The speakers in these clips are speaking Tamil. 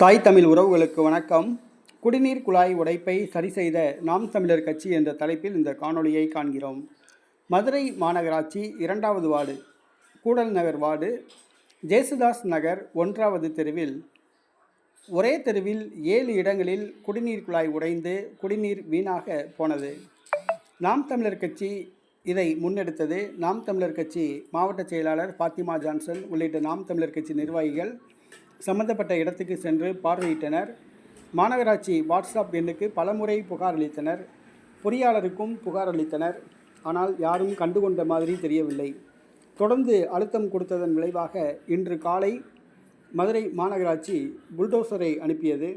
தாய் தமிழ் உறவுகளுக்கு வணக்கம். குடிநீர் குழாய் உடைப்பை சரி செய்த நாம் தமிழர் கட்சி என்ற தலைப்பில் இந்த காணொளியை காண்கிறோம். மதுரை மாநகராட்சி இரண்டாவது வார்டு கூடல் நகர் வார்டு ஜேசுதாஸ் நகர் ஒன்றாவது தெருவில். ஒரே தெருவில் ஏழு இடங்களில் குடிநீர் குழாய் உடைந்து குடிநீர் வீணாக போனது. நாம் தமிழர் கட்சி இதை முன்னெடுத்தது. நாம் தமிழர் கட்சி மாவட்ட செயலாளர் பாத்திமா ஜான்சன் உள்ளிட்ட நாம் தமிழர் கட்சி நிர்வாகிகள் சம்பந்தப்பட்ட இடத்துக்கு சென்று பார்வையிட்டனர். மாநகராட்சி வாட்ஸ்அப் எண்ணுக்கு பலமுறை புகார் அளித்தனர். பொறியாளருக்கும் புகார் அளித்தனர். ஆனால் யாரும் கண்டுகொண்ட மாதிரி தெரியவில்லை. தொடர்ந்து அழுத்தம் கொடுத்ததன் விளைவாக இன்று காலை மதுரை மாநகராட்சி புல்டோசரை அனுப்பியது.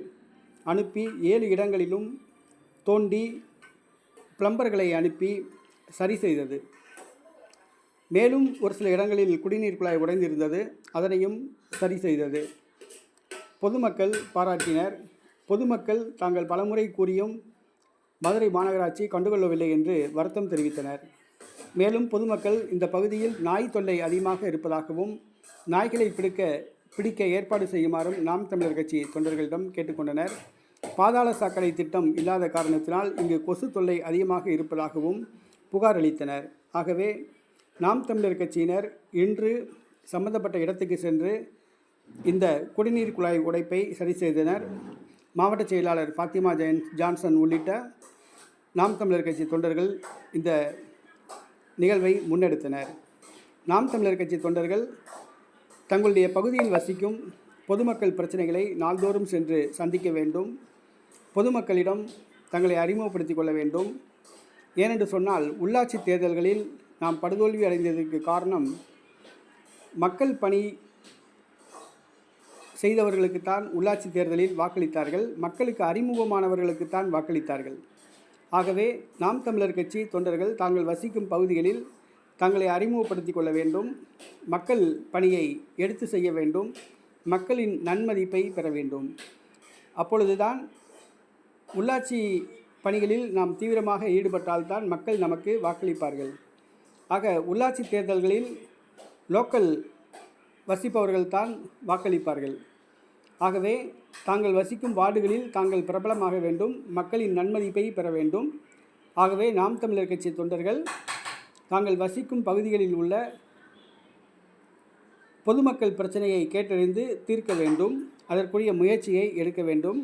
அனுப்பி ஏழு இடங்களிலும் தோண்டி பிளம்பர்களை அனுப்பி சரி செய்தது. மேலும் ஒரு சில இடங்களில் குடிநீர் குழாய் உடைந்திருந்தது. அதனையும் சரி செய்தது. பொதுமக்கள் பாராட்டினர். பொதுமக்கள் தாங்கள் பலமுறை கூறியும் மதுரை மாநகராட்சி கண்டுகொள்ளவில்லை என்று வருத்தம் தெரிவித்தனர். மேலும் பொதுமக்கள் இந்த பகுதியில் நாய் தொல்லை அதிகமாக இருப்பதாகவும் நாய்களை பிடிக்க பிடிக்க ஏற்பாடு செய்யுமாறும் நாம் தமிழர் கட்சி தொண்டர்களிடம் கேட்டுக்கொண்டனர். பாதாள சாக்கடை திட்டம் இல்லாத காரணத்தினால் இங்கு கொசு தொல்லை அதிகமாக இருப்பதாகவும் புகார் அளித்தனர். ஆகவே நாம் தமிழர் கட்சியினர் இன்று சம்பந்தப்பட்ட இடத்துக்கு சென்று இந்த குடிநீர் குழாய் உடைப்பை சரி செய்தனர். மாவட்ட செயலாளர் ஃபாத்திமா ஜெயன் ஜான்சன் உள்ளிட்ட நாம் தமிழர் கட்சி தொண்டர்கள் இந்த நிகழ்வை முன்னெடுத்தனர். நாம் தமிழர் கட்சி தொண்டர்கள் தங்களுடைய பகுதியில் வசிக்கும் பொதுமக்கள் பிரச்சனைகளை நாள்தோறும் சென்று சந்திக்க வேண்டும். பொதுமக்களிடம் தங்களை அறிமுகப்படுத்திக் கொள்ள வேண்டும். ஏனென்று சொன்னால் உள்ளாட்சி தேர்தல்களில் நாம் படுதோல்வி அடைந்ததற்கு காரணம் மக்கள் பணி செய்தவர்களுக்குத்தான் உள்ளாட்சி தேர்தலில் வாக்களித்தார்கள். மக்களுக்கு அறிமுகமானவர்களுக்குத்தான் வாக்களித்தார்கள். ஆகவே நாம் தமிழர் கட்சி தொண்டர்கள் தாங்கள் வசிக்கும் பகுதிகளில் தங்களை அறிமுகப்படுத்தி கொள்ள வேண்டும். மக்கள் பணியை எடுத்து செய்ய வேண்டும். மக்களின் நன்மதிப்பை பெற வேண்டும். அப்பொழுதுதான் உள்ளாட்சி பணிகளில் நாம் தீவிரமாக ஈடுபட்டால்தான் மக்கள் நமக்கு வாக்களிப்பார்கள். ஆக உள்ளாட்சி தேர்தல்களில் லோக்கல் வசிப்பவர்கள்தான் வாக்களிப்பார்கள். ஆகவே தாங்கள் வசிக்கும் வார்டுகளில் தாங்கள் பிரபலமாக வேண்டும் மக்களின் நன்மதிப்பை பெற வேண்டும். ஆகவே நாம் தமிழர் கட்சி தொண்டர்கள் தாங்கள் வசிக்கும் பகுதிகளில் உள்ள பொதுமக்கள் பிரச்சனையை கேட்டறிந்து தீர்க்க வேண்டும். அதற்குரிய முயற்சியை எடுக்க வேண்டும்.